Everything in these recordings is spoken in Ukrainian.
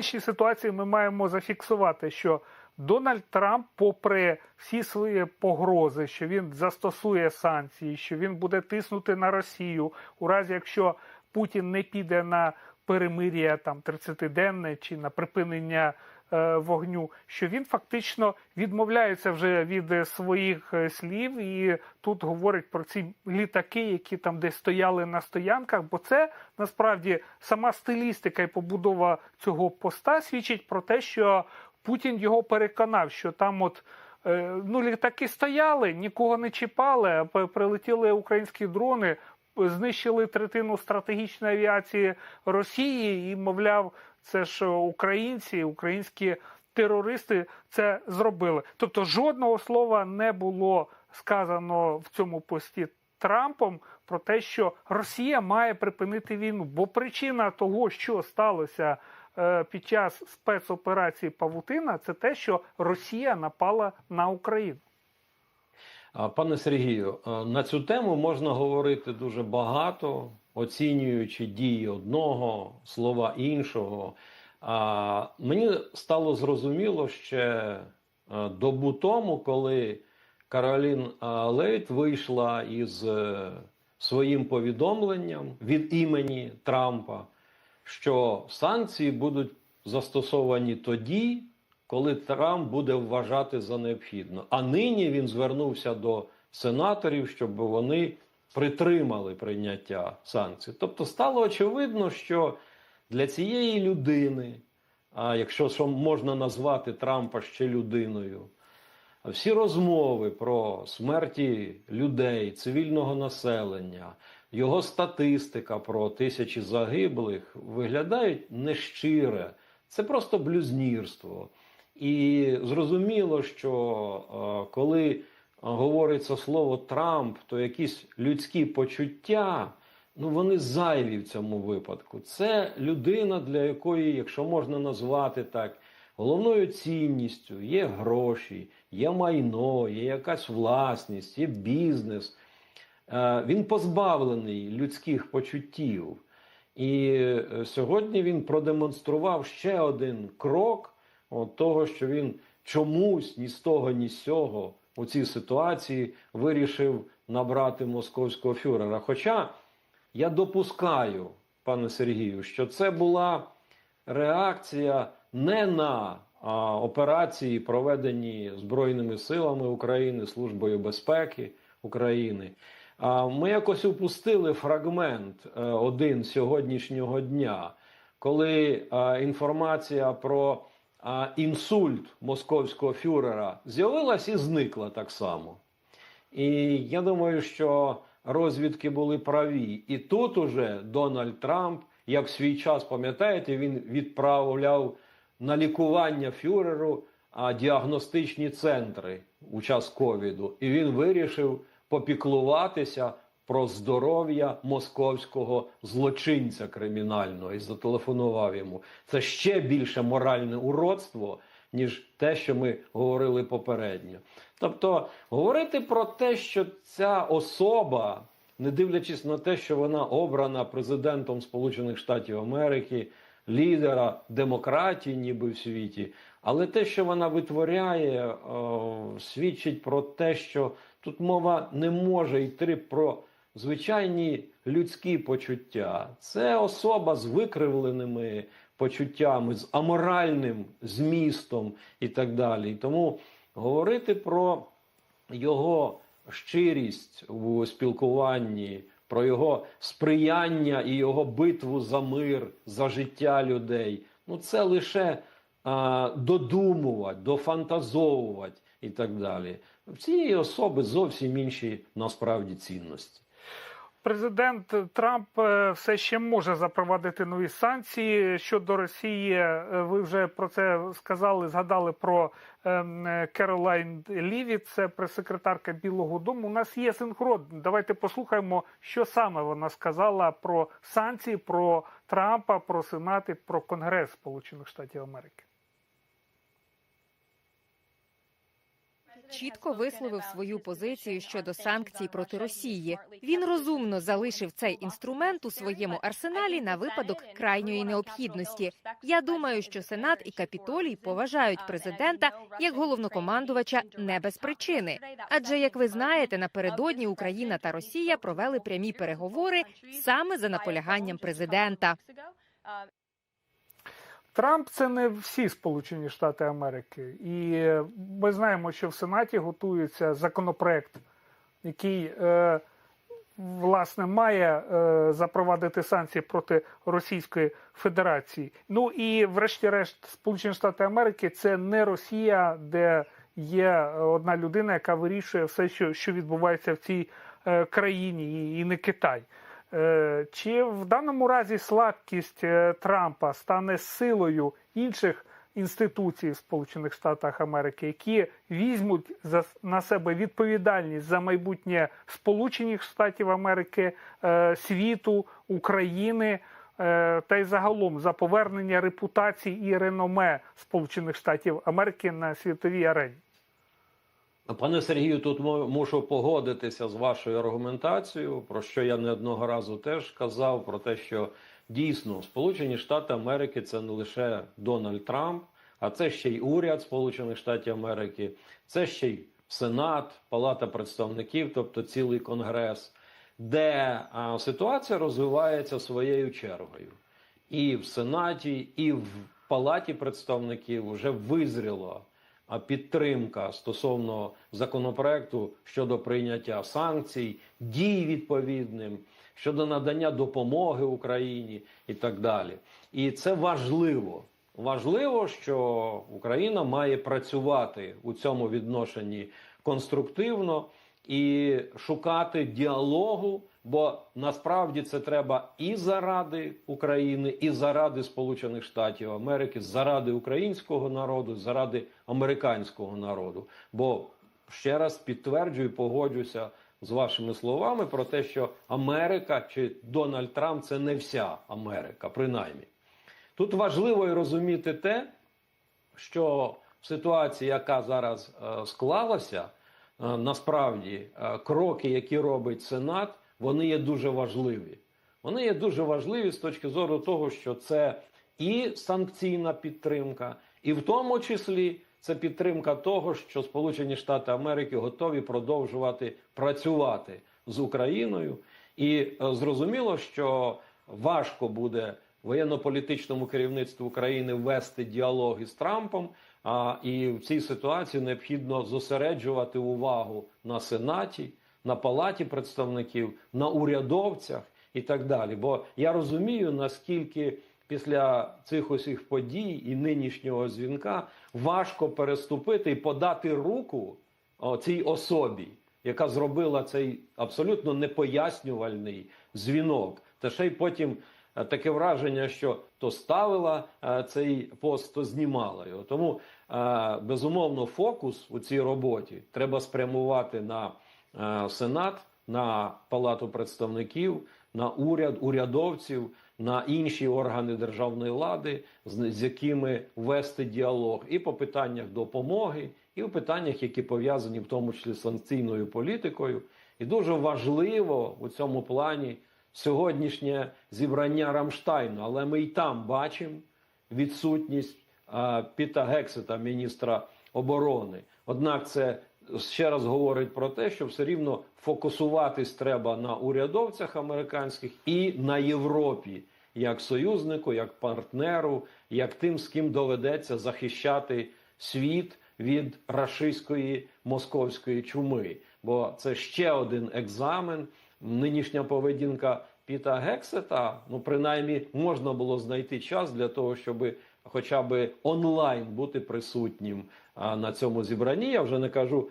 нинішній ситуації ми маємо зафіксувати, що Дональд Трамп, попри всі свої погрози, що він застосує санкції, що він буде тиснути на Росію, у разі якщо Путін не піде на перемир'я там 30-денне чи на припинення вогню, що він фактично відмовляється вже від е, своїх е, слів, і тут говорить про ці літаки, які там десь стояли на стоянках. Бо це насправді сама стилістика і побудова цього поста свідчить про те, що Путін його переконав, що там от. е, Ну, літаки стояли, нікого не чіпали. Прилетіли українські дрони, знищили третину стратегічної авіації Росії, і мовляв, це ж українці, українські терористи це зробили. Тобто жодного слова не було сказано в цьому пості Трампом про те, що Росія має припинити війну. Бо причина того, що сталося е, під час спецоперації Павутина, це те, що Росія напала на Україну. Пане Сергію, на цю тему можна говорити дуже багато, оцінюючи дії одного, слова іншого. А, Мені стало зрозуміло ще добу тому, коли Каролін Лейт вийшла із е, своїм повідомленням від імені Трампа, що санкції будуть застосовані тоді, коли Трамп буде вважати за необхідно. А нині він звернувся до сенаторів, щоб вони притримали прийняття санкцій. Тобто стало очевидно, що для цієї людини, а якщо можна назвати Трампа ще людиною, всі розмови про смерті людей, цивільного населення, його статистика про тисячі загиблих виглядають нещире. Це просто блюзнірство. І зрозуміло, що е, коли говориться слово Трамп, то якісь людські почуття, ну вони зайві в цьому випадку. Це людина, для якої, якщо можна назвати так, головною цінністю є гроші, є майно, є якась власність, є бізнес. Е, Він позбавлений людських почуттів. І е, сьогодні він продемонстрував ще один крок того, що він чомусь ні з того, ні з цього у цій ситуації вирішив набрати московського фюрера. Хоча я допускаю, пане Сергію, що це була реакція не на а, операції, проведені Збройними силами України, Службою безпеки України. А, Ми якось упустили фрагмент е, один сьогоднішнього дня, коли е, інформація про інсульт московського фюрера з'явилась і зникла так само. І я думаю, що розвідки були праві. І тут уже Дональд Трамп, як в свій час, пам'ятаєте, він відправляв на лікування фюреру а, діагностичні центри у час ковіду. І він вирішив попіклуватися про здоров'я московського злочинця кримінального і зателефонував йому. Це ще більше моральне уродство, ніж те, що ми говорили попередньо. Тобто, говорити про те, що ця особа, не дивлячись на те, що вона обрана президентом Сполучених Штатів Америки, лідера демократії, ніби в світі, але те, що вона витворяє, о, свідчить про те, що тут мова не може йти про звичайні людські почуття. Це особа з викривленими почуттями, з аморальним змістом і так далі. Тому говорити про його щирість у спілкуванні, про його сприяння і його битву за мир, за життя людей. Ну це лише додумувати, дофантазовувати і так далі. В цієї особи зовсім інші насправді цінності. Президент Трамп е, все ще може запровадити нові санкції щодо Росії. е, Ви вже про це сказали, згадали про ем, е, Керолайн Ліві, це прес-секретарка Білого Дому. У нас є синхрон. Давайте послухаємо, що саме вона сказала про санкції, про Трампа, про Сенат і про Конгрес Сполучених Штатів Америки. Чітко висловив свою позицію щодо санкцій проти Росії. Він розумно залишив цей інструмент у своєму арсеналі на випадок крайньої необхідності. Я думаю, що Сенат і Капітолій поважають президента як головнокомандувача не без причини. Адже, як ви знаєте, напередодні Україна та Росія провели прямі переговори саме за наполяганням президента. Трамп це не всі Сполучені Штати Америки, і ми знаємо, що в Сенаті готується законопроект, який е, власне має е, запровадити санкції проти Російської Федерації. Ну і, врешті-решт, Сполучені Штати Америки це не Росія, де є одна людина, яка вирішує все, що, що відбувається в цій е, країні, і, і не Китай. Е, Чи в даному разі слабкість е, Трампа стане силою інших інституцій Сполучених Штатах Америки, які візьмуть на себе відповідальність за майбутнє Сполучених Штатів Америки, е, світу, України та й загалом за повернення репутації і реноме Сполучених Штатів Америки на світовій арені? Пане Сергію, тут мушу погодитися з вашою аргументацією, про що я не одного разу теж казав, про те, що дійсно Сполучені Штати Америки це не лише Дональд Трамп, а це ще й уряд Сполучених Штатів Америки, це ще й Сенат, Палата представників, тобто цілий конгрес, де а, ситуація розвивається своєю чергою. І в Сенаті, і в Палаті представників вже визріло а підтримка стосовно законопроекту щодо прийняття санкцій, дій відповідним, щодо надання допомоги Україні і так далі. І це важливо. Важливо, що Україна має працювати у цьому відношенні конструктивно і шукати діалогу, бо насправді це треба і заради України, і заради Сполучених Штатів Америки, заради українського народу, заради американського народу. Бо ще раз підтверджую, погоджуся з вашими словами про те, що Америка чи Дональд Трамп це не вся Америка, принаймні. Тут важливо і розуміти те, що в ситуації, яка зараз е, склалася, е, насправді е, кроки, які робить Сенат, вони є дуже важливі. Вони є дуже важливі з точки зору того, що це і санкційна підтримка, і в тому числі це підтримка того, що Сполучені Штати Америки готові продовжувати працювати з Україною. І е, зрозуміло, що важко буде воєнно-політичному керівництву України вести діалог із Трампом. А і в цій ситуації необхідно зосереджувати увагу на сенаті, на палаті представників, на урядовцях і так далі. Бо я розумію, наскільки після цих усіх подій і нинішнього дзвінка важко переступити і подати руку цій особі, яка зробила цей абсолютно непояснювальний дзвінок. Та ще й потім е, таке враження, що то ставила е, цей пост, то знімала його. Тому е, безумовно фокус у цій роботі треба спрямувати на Сенат, на Палату представників, на уряд, урядовців, на інші органи державної влади, з, якими вести діалог і по питаннях допомоги, і в питаннях, які пов'язані в тому числі з санкційною політикою. І дуже важливо у цьому плані сьогоднішнє зібрання Рамштайну, але ми й там бачимо відсутність а, Піта Гексета, міністра оборони. Однак це ще раз говорить про те, що все рівно фокусуватись треба на урядовцях американських і на Європі, як союзнику, як партнеру, як тим, з ким доведеться захищати світ від рашистської московської чуми. Бо це ще один екзамен. Нинішня поведінка Піта Гексета, ну принаймні можна було знайти час для того, щоб хоча б онлайн бути присутнім на цьому зібранні. Я вже не кажу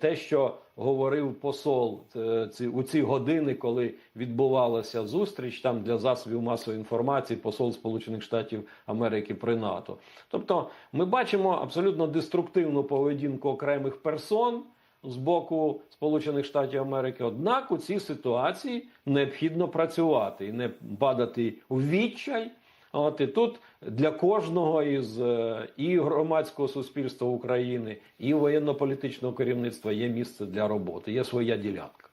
те, що говорив посол е, ці у ці години, коли відбувалася зустріч там для засобів масової інформації, посол Сполучених Штатів Америки при НАТО. Тобто, ми бачимо абсолютно деструктивну поведінку окремих персон з боку Сполучених Штатів Америки. Однак у цій ситуації необхідно працювати і не падати в відчай, От і тут для кожного із е, і громадського суспільства України, і воєнно-політичного керівництва є місце для роботи, є своя ділянка.